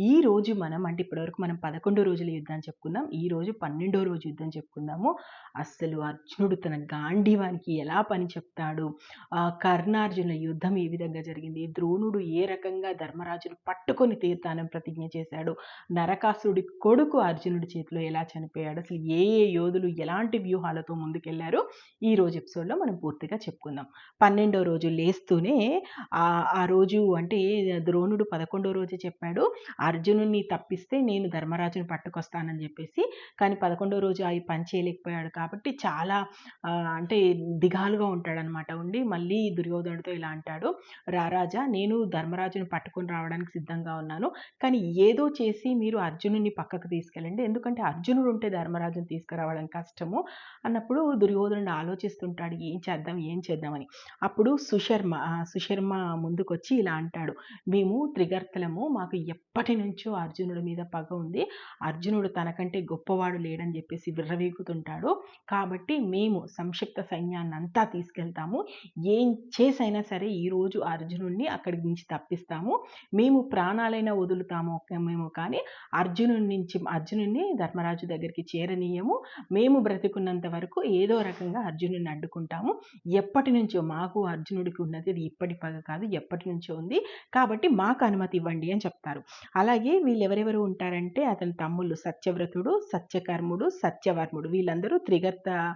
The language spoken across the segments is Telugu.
ఈ రోజు మనం అంటే ఇప్పటివరకు మనం పదకొండో రోజుల యుద్ధం చెప్పుకుందాం. ఈ రోజు పన్నెండో రోజు యుద్ధం చెప్పుకుందాము. అస్సలు అర్జునుడు తన గాంధీవానికి ఎలా పని చెప్తాడు? కర్ణార్జున యుద్ధం ఏ విధంగా జరిగింది? ద్రోణుడు ఏ రకంగా ధర్మరాజును పట్టుకొని తీర్థానం ప్రతిజ్ఞ చేశాడు? నరకాసురుడి కొడుకు అర్జునుడి చేతిలో ఎలా చనిపోయాడు? అసలు ఏ ఏ యోధులు ఎలాంటి వ్యూహాలతో ముందుకెళ్ళారో? ఈ రోజు ఎపిసోడ్లో మనం పూర్తిగా చెప్పుకుందాం. పన్నెండో రోజు లేస్తూనే ఆ ఆ రోజు అంటే ద్రోణుడు పదకొండో రోజు చెప్పాడు. అర్జునుడిని తప్పిస్తే నేను ధర్మరాజుని పట్టుకొస్తానని చెప్పేసి కానీ పదకొండో రోజు అవి పని చేయలేకపోయాడు కాబట్టి చాలా అంటే దిగాలుగా ఉంటాడనమాట ఉండి మళ్ళీ దుర్యోధనుడితో ఇలా అంటాడు రారాజా నేను ధర్మరాజుని పట్టుకొని రావడానికి సిద్ధంగా ఉన్నాను కానీ ఏదో చేసి మీరు అర్జునుని పక్కకు తీసుకెళ్ళండి ఎందుకంటే అర్జునుడు ఉంటే ధర్మరాజుని తీసుకురావడం కష్టము అన్నప్పుడు దుర్యోధనుడు ఆలోచిస్తుంటాడు ఏం చేద్దాం ఏం చేద్దామని అప్పుడు సుశర్మ సుశర్మ ముందుకొచ్చి ఇలా అంటాడు మేము త్రిగర్తలము మాకు ఎప్పటి నుంచో అర్జునుడి మీద పగ ఉంది. అర్జునుడు తనకంటే గొప్పవాడు లేడని చెప్పేసి విర్రవీగుతుంటాడు. కాబట్టి మేము సంక్షిప్త సైన్యాన్ని అంతా తీసుకెళ్తాము. ఏం చేసైనా సరే ఈరోజు అర్జునుడిని అక్కడి నుంచి తప్పిస్తాము. మేము ప్రాణాలైనా వదులుతాము మేము కానీ అర్జునుడి నుంచి అర్జునుడిని ధర్మరాజు దగ్గరికి చేరనీయము. మేము బ్రతికున్నంత వరకు ఏదో రకంగా అర్జునుడిని అడ్డుకుంటాము. ఎప్పటి నుంచో మాకు అర్జునుడికి ఉన్నది ఇది ఇప్పటి పగ కాదు ఎప్పటి నుంచో ఉంది. కాబట్టి మాకు అనుమతి ఇవ్వండి అని చెప్తారు. అలాగే వీళ్ళు ఎవరెవరు ఉంటారంటే అతని తమ్ముళ్ళు సత్యవ్రతుడు సత్యకర్ముడు సత్యవర్ముడు. వీళ్ళందరూ త్రిగర్త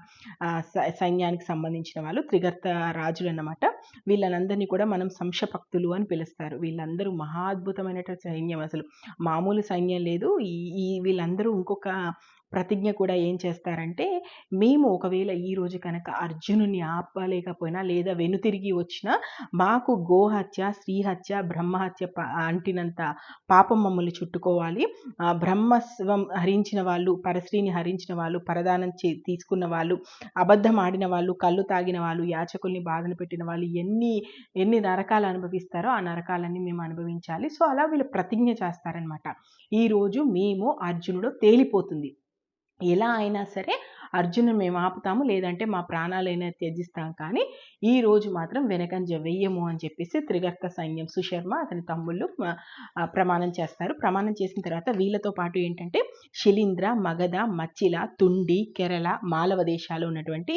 సై- సైన్యానికి సంబంధించిన వాళ్ళు త్రిగర్త రాజులు అన్నమాట వీళ్ళనందరినీ కూడా మనం సంశభక్తులు అని పిలుస్తారు. వీళ్ళందరూ మహాద్భుతమైన సైన్యం అసలు. మామూలు సైన్యం లేదు. ఈ ఈ వీళ్ళందరూ ఇంకొక ప్రతిజ్ఞ కూడా ఏం చేస్తారంటే మేము ఒకవేళ ఈరోజు కనుక అర్జునుని ఆపలేకపోయినా లేదా వెనుతిరిగి వచ్చినా మాకు గోహత్య శ్రీహత్య బ్రహ్మహత్య ప- అంటినంత పాపం మమ్మల్ని చుట్టుకోవాలి. బ్రహ్మస్వం హరించిన వాళ్ళు పరశ్రీని హరించిన వాళ్ళు పరదానం చే తీసుకున్న వాళ్ళు అబద్ధం ఆడిన వాళ్ళు కళ్ళు తాగిన వాళ్ళు యాచకుల్ని బాధన పెట్టిన వాళ్ళు ఎన్ని ఎన్ని నరకాలు అనుభవిస్తారో ఆ నరకాలన్నీ మేము అనుభవించాలి. సో అలా వీళ్ళు ప్రతిజ్ఞ చేస్తారనమాట ఈరోజు మేము అర్జునుడు తేలిపోతుంది. ఎలా అయినా సరే అర్జును మేము ఆపుతాము లేదంటే మా ప్రాణాలైనా త్యజిస్తాం. కానీ ఈ రోజు మాత్రం వెనకంజ వెయ్యము అని చెప్పేసి త్రిగర్త సైన్యం సుశర్మ అతని తమ్ముళ్ళు ప్రమాణం చేస్తారు. ప్రమాణం చేసిన తర్వాత వీళ్ళతో పాటు ఏంటంటే శిలీంద్ర మగధ మచ్చిల తుండి కేరళ మాలవ దేశాలు ఉన్నటువంటి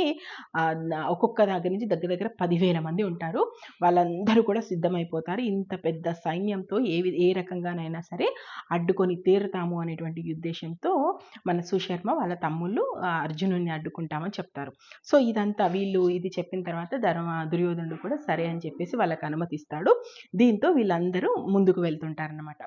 ఒక్కొక్క దగ్గర నుంచి దగ్గర దగ్గర పదివేల మంది ఉంటారు. వాళ్ళందరూ కూడా సిద్ధమైపోతారు. ఇంత పెద్ద సైన్యంతో ఏ ఏ రకంగానైనా సరే అడ్డుకొని తీరుతాము అనేటువంటి ఉద్దేశంతో మన సుశర్మ వాళ్ళ తమ్ముళ్ళు అర్జున్ అర్జునుడిని అడ్డుకుంటామని చెప్తారు. సో ఇదంతా వీళ్ళు ఇది చెప్పిన తర్వాత ధర్మ దుర్యోధనుడు కూడా సరే అని చెప్పేసి వాళ్ళకి అనుమతిస్తాడు. దీంతో వీళ్ళందరూ ముందుకు వెళ్తుంటారనమాట